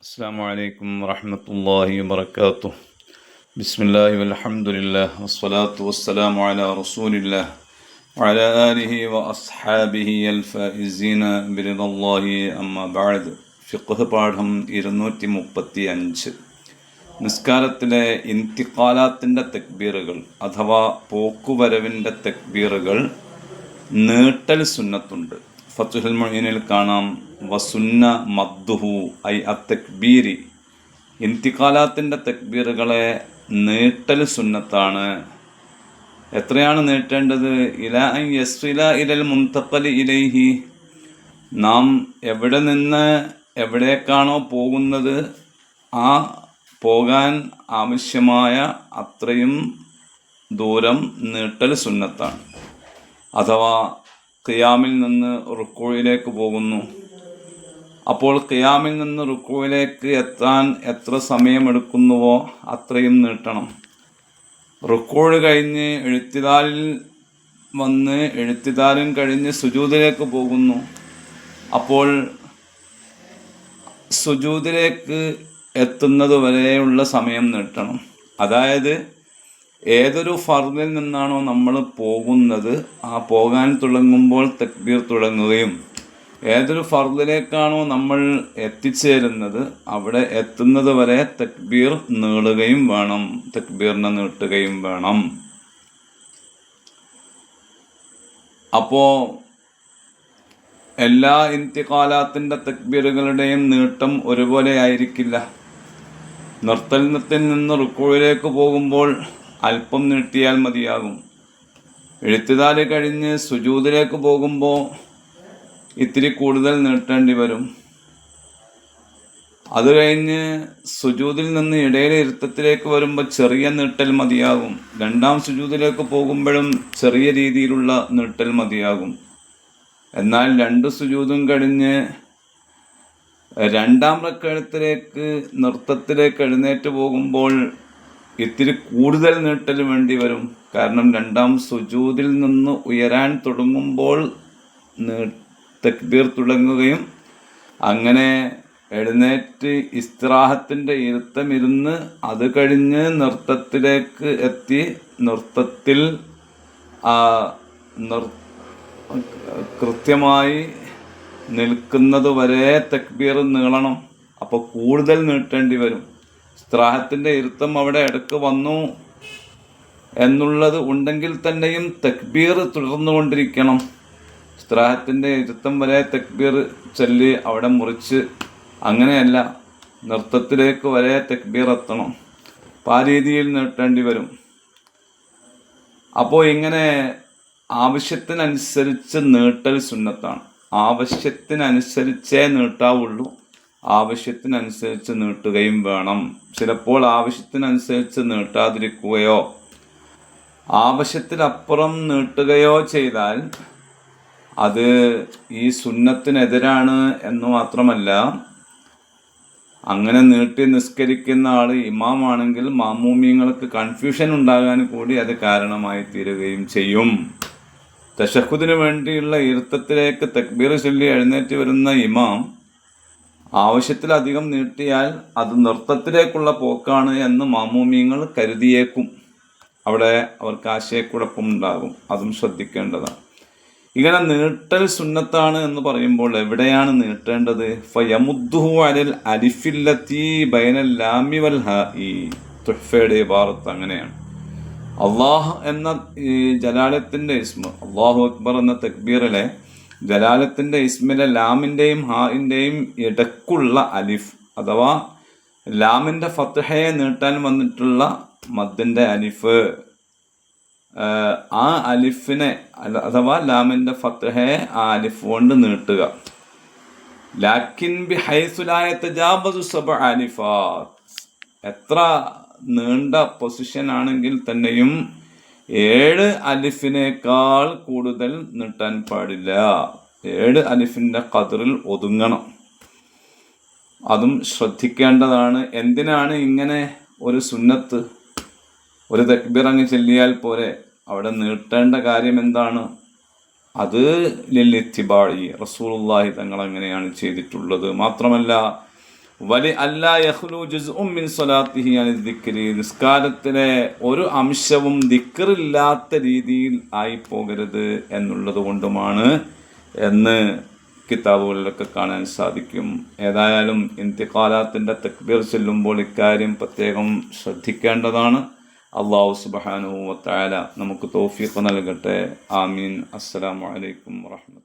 السلام عليكم ورحمة الله وبركاته بسم الله والحمد لله والصلاة والسلام على رسول الله وعلى آله وأصحابه الفائزين برضا الله أما بعد ഫിഖ് പാഠം ഇരുന്നൂറ്റി മുപ്പത്തി അഞ്ച് നിസ്കാരത്തിലെ ഇന്തിക്കാലാത്തിൻ്റെ തെക്ബീറുകൾ അഥവാ പോക്കുവരവിൻ്റെ തെക്ബീറുകൾ നീട്ടൽ സുന്നത്തുണ്ട് ഫത്തുഹുൽ മൊയ്നിൽ കാണാം വസുന്ന മദ്ദുഹു ഐ അത്തക്ബീരി ഇന്തിക്കാലാത്തിന്റെ തക്ബീറുകളെ നീട്ടൽ സുന്നത്താണ്. എത്രയാണ് നീട്ടേണ്ടത്? ഇല യസ്വില ഇലൽ മുന്തക്കലി ഇലൈഹി. നാം എവിടെ നിന്ന് എവിടേക്കാണോ പോകുന്നത് ആ പോകാൻ ആവശ്യമായ അത്രയും ദൂരം നീട്ടൽ സുന്നത്താണ്. അഥവാ ഖിയാമിൽ നിന്ന് റുക്കോയിലേക്ക് പോകുന്നു. അപ്പോൾ ഖിയാമിൽ നിന്ന് റുക്കോയിലേക്ക് എത്താൻ എത്ര സമയമെടുക്കുന്നുവോ അത്രയും നീട്ടണം. റുക്കോഴ് കഴിഞ്ഞ് എഴുത്തിതാലിൽ വന്ന് എഴുത്തിതാലും കഴിഞ്ഞ് സുജൂതിലേക്ക് പോകുന്നു. അപ്പോൾ സുജൂതിലേക്ക് എത്തുന്നത് വരെയുള്ള സമയം നീട്ടണം. അതായത് ഏതൊരു ഫർദിൽ നിന്നാണോ നമ്മൾ പോകുന്നത് ആ പോകാൻ തുടങ്ങുമ്പോൾ തക്ബീർ തുടങ്ങുകയും ഏതൊരു ഫർദിലേക്കാണോ നമ്മൾ എത്തിച്ചേരുന്നത് അവിടെ എത്തുന്നത് വരെ തക്ബീർ നീളുകയും വേണം തക്ബീറിനെ നീട്ടുകയും വേണം. അപ്പോ എല്ലാ ഇന്ത്യകാലാത്തിന്റെ തക്ബീറുകളുടെയും നീട്ടം ഒരുപോലെ ആയിരിക്കില്ല. നിർത്തലത്തിൽ നിന്ന് റുക്കോയിലേക്ക് പോകുമ്പോൾ അല്പം നീട്ടിയാൽ മതിയാകും. എഴുത്തുകാൽ കഴിഞ്ഞ് സുജൂതിലേക്ക് പോകുമ്പോൾ ഇത്തിരി കൂടുതൽ നീട്ടേണ്ടി വരും. അത് കഴിഞ്ഞ് സുജൂതിൽ നിന്ന് ഇടയിലെ ഇരുത്തത്തിലേക്ക് വരുമ്പോൾ ചെറിയ നീട്ടൽ മതിയാകും. രണ്ടാം സുജൂതിലേക്ക് പോകുമ്പോഴും ചെറിയ രീതിയിലുള്ള നീട്ടൽ മതിയാകും. എന്നാൽ രണ്ട് സുജൂതും കഴിഞ്ഞ് രണ്ടാം റക്കഴത്തിലേക്ക് നൃത്തത്തിലേക്ക് എഴുന്നേറ്റ് പോകുമ്പോൾ ഇത്തിരി കൂടുതൽ നീട്ടൽ വേണ്ടി വരും. കാരണം രണ്ടാം സുജൂതിൽ നിന്ന് ഉയരാൻ തുടങ്ങുമ്പോൾ തക്ബീർ തുടങ്ങുകയും അങ്ങനെ എഴുന്നേറ്റ് ഇസ്ത്രാഹത്തിന്റെ ഇരുത്തം ഇരുന്ന് അത് കഴിഞ്ഞ് നൃത്തത്തിലേക്ക് എത്തി. നൃത്തത്തിൽ കൃത്യമായി നിൽക്കുന്നത് വരെ തക്ബീർ നീളണം. അപ്പോൾ കൂടുതൽ നീട്ടേണ്ടി വരും. സ്ത്രാഹത്തിന്റെ ഇരുത്തം അവിടെ ഇടയ്ക്ക് വന്നു എന്നുള്ളത് ഉണ്ടെങ്കിൽ തന്നെയും തക്ബീർ തുടർന്നുകൊണ്ടിരിക്കണം. സ്ത്രാഹത്തിന്റെ ഇരുത്തം വരെ തക്ബീർ ചൊല്ലി അവിടെ മുറിച്ച് അങ്ങനെയല്ല നൃത്തത്തിലേക്ക് വരെ തക്ബീർ എത്തണം. അപ്പോൾ ആ രീതിയിൽ നീട്ടേണ്ടി വരും. അപ്പോൾ ഇങ്ങനെ ആവശ്യത്തിനനുസരിച്ച് നീട്ടൽ സുന്നത്താണ്. ആവശ്യത്തിനനുസരിച്ചേ നീട്ടാവുള്ളൂ. ആവശ്യത്തിനനുസരിച്ച് നീട്ടുകയും വേണം. ചിലപ്പോൾ ആവശ്യത്തിനനുസരിച്ച് നീട്ടാതിരിക്കുകയോ ആവശ്യത്തിനപ്പുറം നീട്ടുകയോ ചെയ്താൽ അത് ഈ സുന്നത്തിനെതിരാണ് എന്ന് മാത്രമല്ല അങ്ങനെ നീട്ടി നിസ്കരിക്കുന്ന ആൾ ഇമാമാണെങ്കിൽ മാമൂമിയങ്ങൾക്ക് കൺഫ്യൂഷൻ ഉണ്ടാകാൻ കൂടി അത് കാരണമായി തീരുകയും ചെയ്യും. തഷഹുദിനു വേണ്ടിയുള്ള ഇരുത്തത്തിലേക്ക് തക്ബീർ ചൊല്ലി എഴുന്നേറ്റ് വരുന്ന ഇമാം ആവശ്യത്തിലധികം നീട്ടിയാൽ അത് നൃത്തത്തിലേക്കുള്ള പോക്കാണ് എന്ന് മാമൂമിയങ്ങൾ കരുതിയേക്കും. അവിടെ അവർക്ക് ആശയക്കുഴപ്പം ഉണ്ടാകും അതും ശ്രദ്ധിക്കേണ്ടതാണ്. ഇങ്ങനെ നീട്ടൽ സുന്നത്താണ് എന്ന് പറയുമ്പോൾ എവിടെയാണ് നീട്ടേണ്ടത്? ഫയമുദ്ദുഹു അലിൽ അലിഫില്ലത്തി ബൈനൽ ലാമി വൽ ഈ തുഹ്ഫയുടെ ഭാഗത്ത് അങ്ങനെയാണ്. അള്ളാഹ് എന്ന ഈ ജലാലത്തിന്റെ ഇസ്മ അള്ളാഹു അക്ബർ എന്ന തക്ബീറിലെ ജലാലത്തിന്റെ ഇസ്മിലെ ലാമിന്റെയും ഹാഇന്റെയും ഇടക്കുള്ള അലിഫ് അഥവാ ലാമിന്റെ ഫത്തഹയെ നീട്ടാൻ വന്നിട്ടുള്ള മദ്ദിന്റെ അലിഫ്. ആ അലിഫിനെ അഥവാ ലാമിന്റെ ഫത്തഹയെ ആ അലിഫ് കൊണ്ട് നീട്ടുക. ലാക്കിൻ ബി ഹൈസുലായ തജാബസു സബ അലിഫാത്ത് എത്ര നീണ്ട പൊസിഷൻ ആണെങ്കിൽ തന്നെയും ഏഴ് അലിഫിനേക്കാൾ കൂടുതൽ നീട്ടാൻ പാടില്ല. ഏഴ് അലിഫിന്റെ കതിറിൽ ഒതുങ്ങണം. അതും ശ്രദ്ധിക്കേണ്ടതാണ്. എന്തിനാണ് ഇങ്ങനെ ഒരു സുന്നത്ത് ഒരു തക്ബീർ അങ്ങ് ചെല്ലിയാൽ പോലെ അവിടെ നീട്ടേണ്ട കാര്യം എന്താണ്? അത് ലില്ലിത്തിബാഴി റസൂലുള്ളാഹി തങ്ങൾ അങ്ങനെയാണ് ചെയ്തിട്ടുള്ളത്. മാത്രമല്ല അല്ലാ സ്വലാത്തിഹി നിസ്കാരത്തിലെ ഒരു അംശവും ദിക്കറില്ലാത്ത രീതിയിൽ ആയി പോകരുത് എന്നുള്ളത് കൊണ്ടുമാണ് എന്ന് കിതാബുകളിലൊക്കെ കാണാൻ സാധിക്കും. ഏതായാലും ഇന്ത്യകാലാത്തിന്റെ തക്ബീർ ചെല്ലുമ്പോൾ ഇക്കാര്യം പ്രത്യേകം ശ്രദ്ധിക്കേണ്ടതാണ്. അള്ളാഹു സുബാനു വത്തായാല നമുക്ക് തോഫീഖ് നൽകട്ടെ. ആമീൻ. അസ്സലാമു അലൈക്കും വറഹ്മത്തുള്ളാഹി